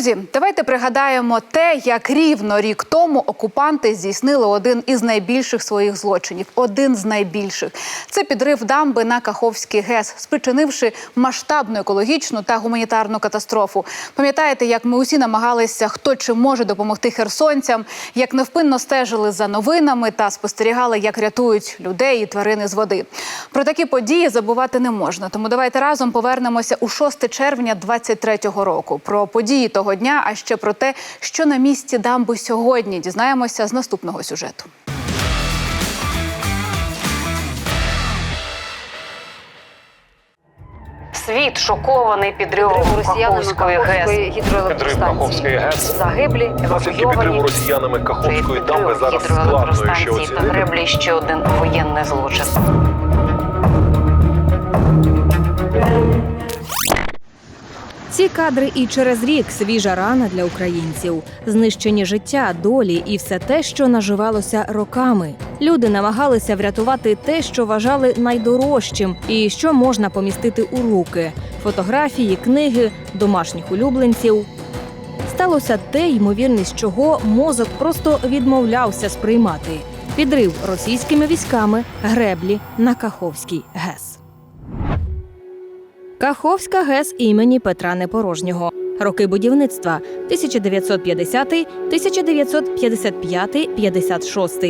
Друзі, давайте пригадаємо те, як рівно рік тому окупанти здійснили один із найбільших своїх злочинів. Один з найбільших це підрив дамби на Каховський ГЕС, спричинивши масштабну екологічну та гуманітарну катастрофу. Пам'ятаєте, як ми усі намагалися, хто чи може допомогти херсонцям, як невпинно стежили за новинами та спостерігали, як рятують людей і тварини з води. Про такі події забувати не можна. Тому давайте разом повернемося у 6 червня 23-го року. Про події того дня, а ще про те, що на місці дамби сьогодні, дізнаємося з наступного сюжету. Світ шокований підривом росіянами Каховської ГЕС. Підрив. Каховської ГЕС. Загиблі, Наслідки підриву росіянами Каховської дамби зараз складно ще гідроелектростанції та греблі ще один воєнний злочин. Ці кадри і через рік свіжа рана для українців, знищені життя, долі і все те, що наживалося роками. Люди намагалися врятувати те, що вважали найдорожчим, і що можна помістити у руки: фотографії, книги, домашніх улюбленців. Сталося те, ймовірність чого мозок просто відмовлявся сприймати. Підрив російськими військами греблі на Каховський ГЕС. Каховська ГЕС імені Петра Непорожнього. Роки будівництва 1950, 1955, 56.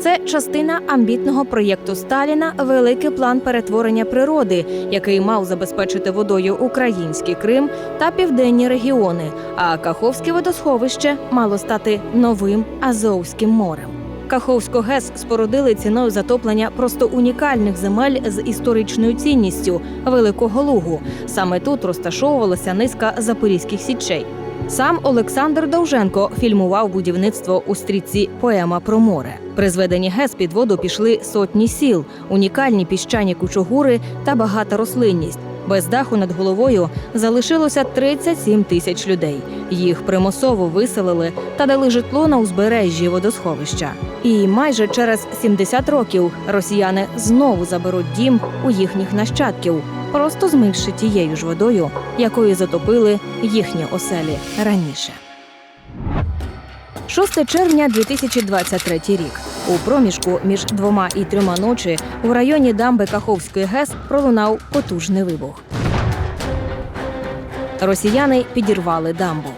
Це частина амбітного проєкту Сталіна Великий план перетворення природи, який мав забезпечити водою український Крим та південні регіони. А Каховське водосховище мало стати новим Азовським морем. Каховську ГЕС спорудили ціною затоплення просто унікальних земель з історичною цінністю Великого Лугу. Саме тут розташовувалася низка запорізьких січей. Сам Олександр Довженко фільмував будівництво у стрічці Поема про море. При зведенні ГЕС під воду пішли сотні сіл, унікальні піщані кучугури та багата рослинність. Без даху над головою залишилося 37 тисяч людей. Їх примусово виселили та дали житло на узбережжі водосховища. І майже через 70 років росіяни знову заберуть дім у їхніх нащадків, просто змивши тією ж водою, якою затопили їхні оселі раніше. 6 червня 2023 рік. У проміжку між двома і трьома ночі у районі дамби Каховської ГЕС пролунав потужний вибух. Росіяни підірвали дамбу.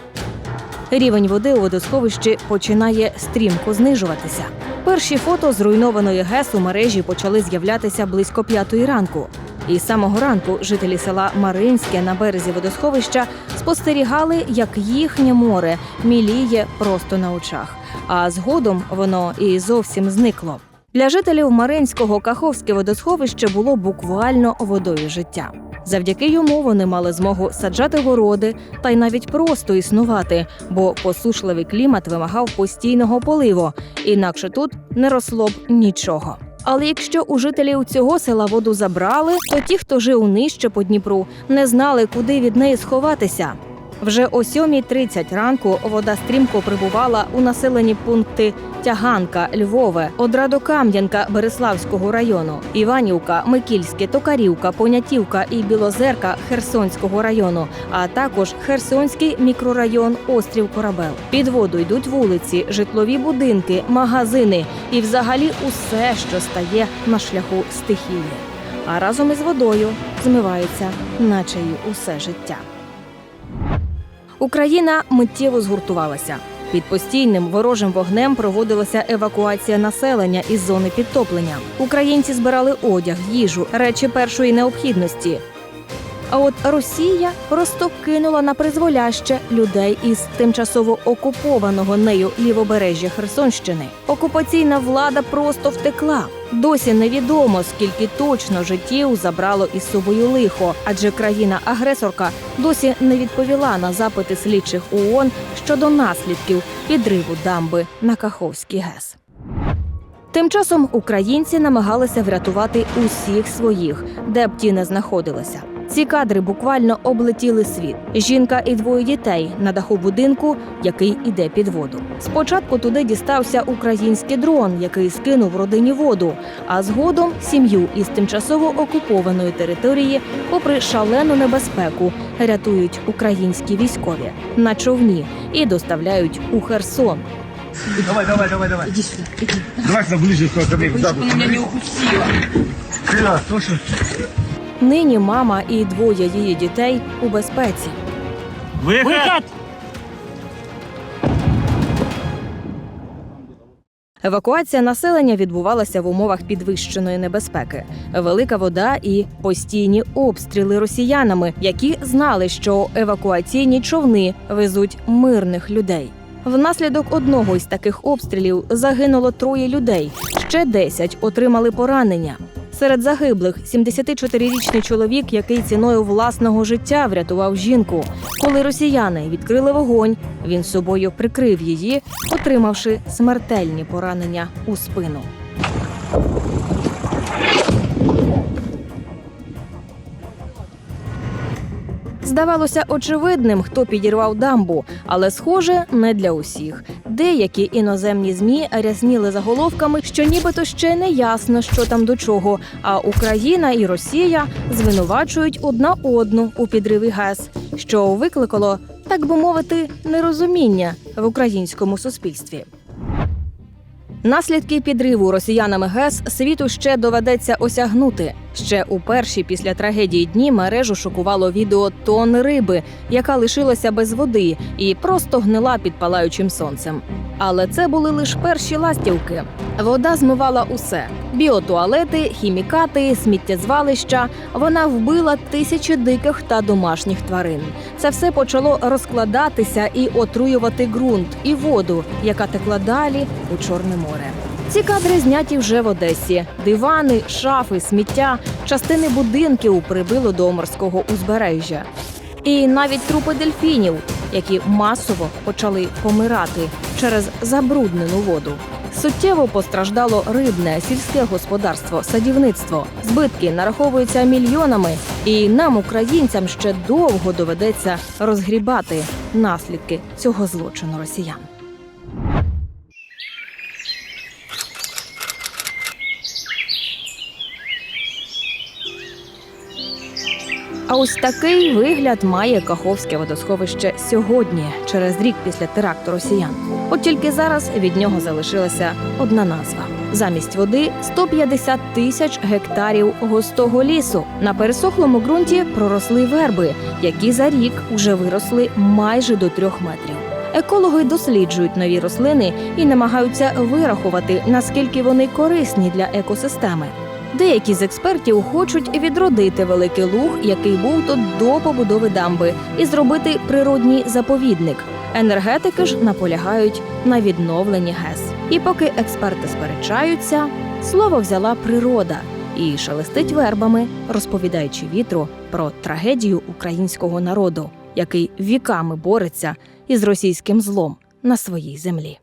Рівень води у водосховищі починає стрімко знижуватися. Перші фото зруйнованої ГЕС у мережі почали з'являтися близько п'ятої ранку. І з самого ранку жителі села Маринське на березі водосховища спостерігали, як їхнє море міліє просто на очах. А згодом воно і зовсім зникло. Для жителів Маринського Каховське водосховище було буквально водою життя. Завдяки йому вони мали змогу саджати городи та й навіть просто існувати, бо посушливий клімат вимагав постійного поливу, інакше тут не росло б нічого. Але якщо у жителів цього села воду забрали, то ті, хто жив нижче по Дніпру, не знали, куди від неї сховатися. Вже о 7.30 ранку вода стрімко прибувала у населені пункти Тяганка, Львове, Одрадокам'янка Береславського району, Іванівка, Микільське, Токарівка, Понятівка і Білозерка Херсонського району, а також Херсонський мікрорайон Острів Корабел. Під воду йдуть вулиці, житлові будинки, магазини і взагалі усе, що стає на шляху стихії. А разом із водою змивається, наче й усе життя. Україна миттєво згуртувалася. Під постійним ворожим вогнем проводилася евакуація населення із зони підтоплення. Українці збирали одяг, їжу, речі першої необхідності. А от Росія просто кинула на призволяще людей із тимчасово окупованого нею лівобережжя Херсонщини. Окупаційна влада просто втекла. Досі невідомо, скільки точно життів забрало із собою лихо, адже країна-агресорка досі не відповіла на запити слідчих ООН щодо наслідків підриву дамби на Каховський ГЕС. Тим часом українці намагалися врятувати усіх своїх, де б ті не знаходилися. Ці кадри буквально облетіли світ. Жінка і двоє дітей на даху будинку, який іде під воду. Спочатку туди дістався український дрон, який скинув родині воду, а згодом сім'ю із тимчасово окупованої території, попри шалену небезпеку, рятують українські військові на човні і доставляють у Херсон. Давай, давай, давай, давай. Иди сюда, иди. Давай сюда ближе, ко мне. Меня не упустила. Ты, слушай. Нині мама і двоє її дітей у безпеці. Выход! Евакуація населення відбувалася в умовах підвищеної небезпеки, велика вода і постійні обстріли росіянами, які знали, що евакуаційні човни везуть мирних людей. Внаслідок одного із таких обстрілів загинуло троє людей, ще 10 отримали поранення. Серед загиблих 74-річний чоловік, який ціною власного життя врятував жінку. Коли росіяни відкрили вогонь, він собою прикрив її, отримавши смертельні поранення у спину. Здавалося очевидним, хто підірвав дамбу, але схоже, не для усіх. Деякі іноземні змі рясніли заголовками, що нібито ще не ясно, що там до чого. А Україна і Росія звинувачують одна одну у підриві ГЕС, що викликало, так би мовити, нерозуміння в українському суспільстві. Наслідки підриву росіянами ГЕС світу ще доведеться осягнути. Ще у перші після трагедії дні мережу шокувало відео тон риби, яка лишилася без води і просто гнила під палаючим сонцем. Але це були лише перші ластівки. Вода змивала усе: біотуалети, хімікати, сміттєзвалища. Вона вбила тисячі диких та домашніх тварин. Це все почало розкладатися і отруювати ґрунт і воду, яка текла далі у Чорне море. Ці кадри зняті вже в Одесі. Дивани, шафи, сміття, частини будинків прибило до морського узбережжя. І навіть трупи дельфінів, які масово почали помирати через забруднену воду. Суттєво постраждало рибне, сільське господарство, садівництво. Збитки нараховуються мільйонами, і нам, українцям, ще довго доведеться розгрібати наслідки цього злочину росіян. А ось такий вигляд має Каховське водосховище сьогодні, через рік після теракту росіян. От тільки зараз від нього залишилася одна назва. Замість води 150 тисяч гектарів густого лісу. На пересохлому ґрунті проросли верби, які за рік вже виросли майже до трьох метрів. Екологи досліджують нові рослини і намагаються вирахувати, наскільки вони корисні для екосистеми. Деякі з експертів хочуть відродити великий луг, який був тут до побудови дамби, і зробити природній заповідник. Енергетики ж наполягають на відновленні ГЕС. І поки експерти сперечаються, слово взяла природа і шелестить вербами, розповідаючи вітру про трагедію українського народу, який віками бореться із російським злом на своїй землі.